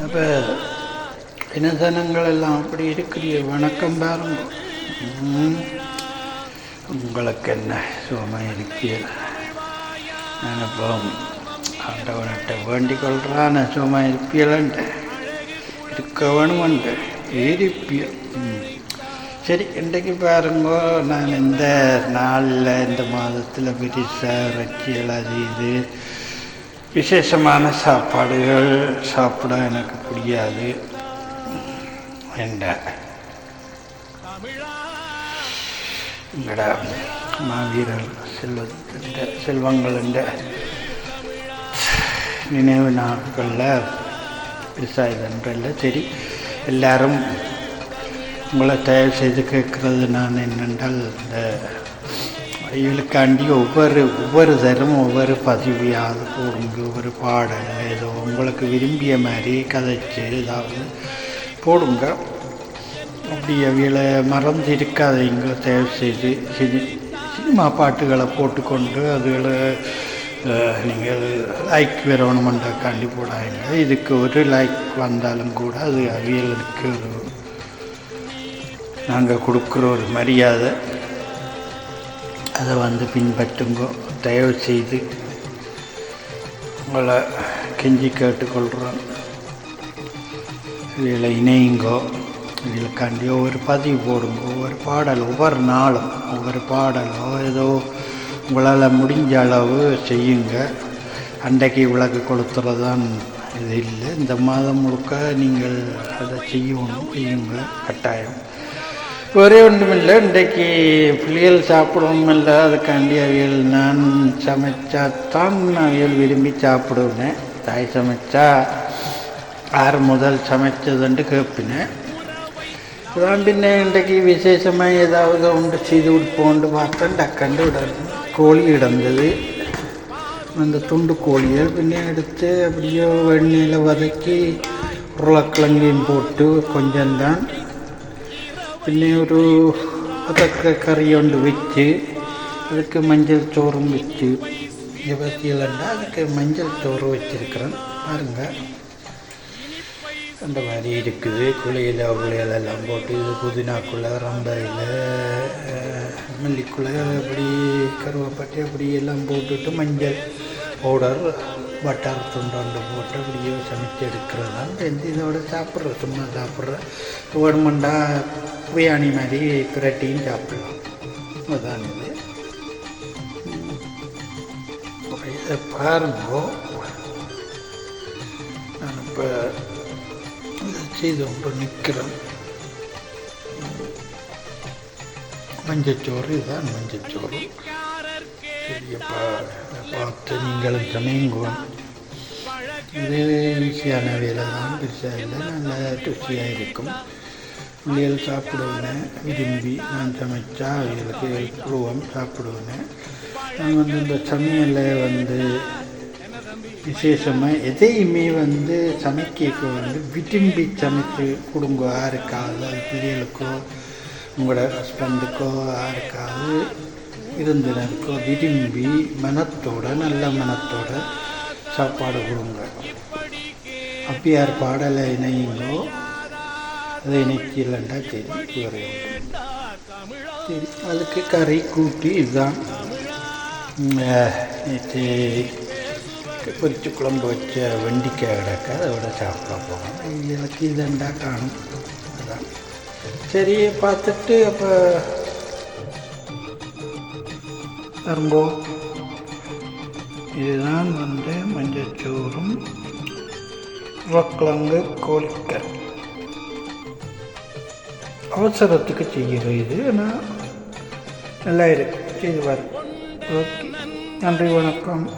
அப்போ தினசனங்கள் எல்லாம் அப்படி இருக்கிறீ வணக்கம் பாருங்க. உங்களுக்கு என்ன சுகமாக இருப்பீர் நினைப்போம் ஆண்டவன்கிட்ட வேண்டிக் கொள்கிறான் சுகமாக இருப்பீலன்ட்டு இருக்கவனுமன்ட்டு வேணுமன்ட்டு சரி இன்றைக்கு பாருங்க நான் இந்த நாளில் இந்த மாதத்தில் பெருசாக இறைச்சிகள் அது இது விசேஷமான சாப்பாடுகள் சாப்பிட எனக்கு பிடிக்காது என்ற எங்கட மாவீரர் செல்வத்தின் செல்வங்களின் நினைவு நாட்களில் விவசாயன்றல்ல சரி எல்லாரும் உங்களை தயவு செய்து கேட்குறது நான் என்னென்றால் இந்த இவளுக்காண்டி ஒவ்வொரு ஒவ்வொரு தரம் ஒவ்வொரு பதிவையாவது போடுங்க ஒவ்வொரு பாடல் ஏதோ உங்களுக்கு விரும்பிய மாதிரி கதைச்சு ஏதாவது போடுங்க. அப்படி அவியலை மறந்து இருக்காதீங்க தயவு செய்து சினி சினிமா பாட்டுகளை போட்டுக்கொண்டு அதுகளை நீங்கள் லைக் வரணுமென்றக்காண்டி போடாதீங்க. இதுக்கு ஒரு லைக் வந்தாலும் கூட அது அவியலுக்கு ஒரு நாங்கள் கொடுக்குற ஒரு மரியாதை. அதை வந்து பின்பற்றுங்கோ. தயவு செய்து உங்களை கெஞ்சி கேட்டுக்கொள்கிறோம். இதில் இணையுங்கோ. இதுக்காண்டி ஒவ்வொரு பதிவு போடுங்க. ஒவ்வொரு பாடல் ஒவ்வொரு நாளும் ஒவ்வொரு பாடலோ ஏதோ உங்களால் முடிஞ்ச அளவு செய்யுங்க. அன்றைக்கு விளக்கு கொளுத்துறது தான் இது இல்லை. இந்த மாதம் முழுக்க நீங்கள் அதை செய்யணும் செய்யுங்க. கட்டாயம். ஒரே ஒன்றுமில்லை இன்றைக்கு பிள்ளைகள் சாப்பிடவும் இல்லை அதுக்காண்டி அவியல் நான் சமைச்சாத்தான் அவியல் விரும்பி சாப்பிடுவேன். தாய் சமைச்சா ஆறு முதல் சமைச்சதுண்டு கேட்பினேன் அதான் பின்ன இன்றைக்கு விசேஷமாக ஏதாவது ஒன்று செய்து விடுப்போன்ட்டு பார்த்தேன். டக்கண்டு விடணும் கோழி இடந்தது அந்த துண்டு கோழியை பின்ன எடுத்து அப்படியோ வெண்ணியில் வதக்கி உருளைக்கிழங்கையும் போட்டு கொஞ்சம்தான் പിന്നെ ഒരു അതൊക്കെ കറി കൊണ്ട് വെച്ച് அதுக்கு மஞ்சள் சோறும் வச்சு இதை பற்றியெல்லாம் அதுக்கு மஞ்சள் சோறு வச்சிருக்கிறேன் பாருங்க அந்த மாதிரி இருக்குது குளியல குளியல் எல்லாம் போட்டு இது புதினாக்குள்ளே ரம்பையில் மல்லிக்குள்ளே அப்படி கருவேப்பட்டை அப்படி எல்லாம் போட்டுட்டு மஞ்சள் பவுடர் பட்டர் துண்டாண்டு போட்டு அப்படியே சமைச்சு எடுக்கிறது தான் வெந்து இதோட சாப்பிட்ற சும்மா சாப்பிட்ற வேணுமெண்டா பிரியாணி மாதிரி பிரட்டியும் சாப்பிடலாம் அதுதான் இது. அப்ப இதை பாருங்க. நான் இப்போ செய்து ரொம்ப நிற்கிறேன். மஞ்சச்சோறு இதுதான் மஞ்சச்சோறு. சரியப்பா பார்த்து நீங்களும் சமையுங்க இது ஈஸியான வேலை தான் பெருசாக இல்லை நல்லா ருசியாக இருக்கும். பிள்ளைகள் சாப்பிடுவேன் விரும்பி நான் சமைச்சா அவங்களுக்கு குழுவம் சாப்பிடுவேன் நான் வந்து இந்த சமையலில் வந்து விசேஷமாக எதையுமே வந்து சமைக்க வந்து விரும்பி சமைச்சு கொடுங்க யாருக்காவது அது பிள்ளைகளுக்கோ உங்களோட ஹஸ்பண்டுக்கோ யாருக்காவது இருந்தினருக்கோ விரும்பி மனத்தோட நல்ல மனத்தோட சாப்பாடு கொடுங்க. அப்பியார் பாடலை இணையுங்கோ. அதை இணைக்கலண்டா சரி வேறு சரி அதுக்கு கறி கூட்டி இதுதான் நேற்று பொரிச்சு குழம்பு வச்ச வெண்டிக்காய் கிடக்க அதோட சாப்பிட போகணும் எனக்கு இதெண்டா காணும். அதான். சரி பார்த்துட்டு அப்போ தருங்கோ இதுதான் வந்து மஞ்சச்சோறும் உருளைக்கிழங்கு கோழிக்கறி. அவசரத்துக்கு செய்கிற இது. ஆனால் நல்லா இருக்கு. செய்து பாரு ஓகே. நன்றி வணக்கம்.